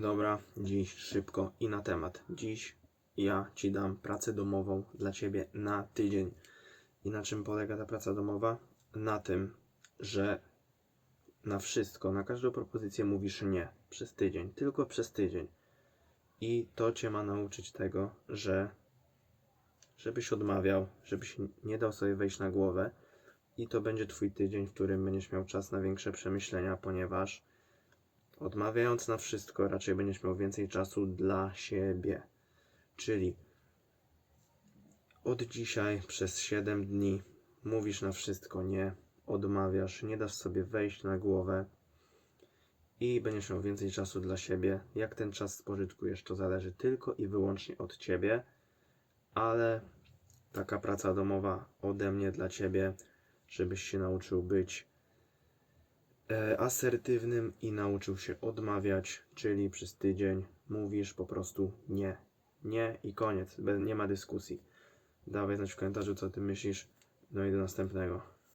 Dobra, dziś szybko i na temat. Dziś ja ci dam pracę domową dla ciebie na tydzień. I na czym polega ta praca domowa? Na tym, że na wszystko, na każdą propozycję mówisz nie przez tydzień, tylko przez tydzień. I to cię ma nauczyć tego, że żebyś odmawiał, żebyś nie dał sobie wejść na głowę. I to będzie twój tydzień, w którym będziesz miał czas na większe przemyślenia, ponieważ odmawiając na wszystko, raczej będziesz miał więcej czasu dla siebie. Czyli od dzisiaj przez 7 dni mówisz na wszystko nie, odmawiasz, nie dasz sobie wejść na głowę i będziesz miał więcej czasu dla siebie. Jak ten czas spożytkujesz, to zależy tylko i wyłącznie od ciebie, ale taka praca domowa ode mnie dla ciebie, żebyś się nauczył być asertywnym i nauczył się odmawiać, czyli przez tydzień mówisz po prostu nie. Nie i koniec. Nie ma dyskusji. Dawaj znać w komentarzu, co ty myślisz. No i do następnego.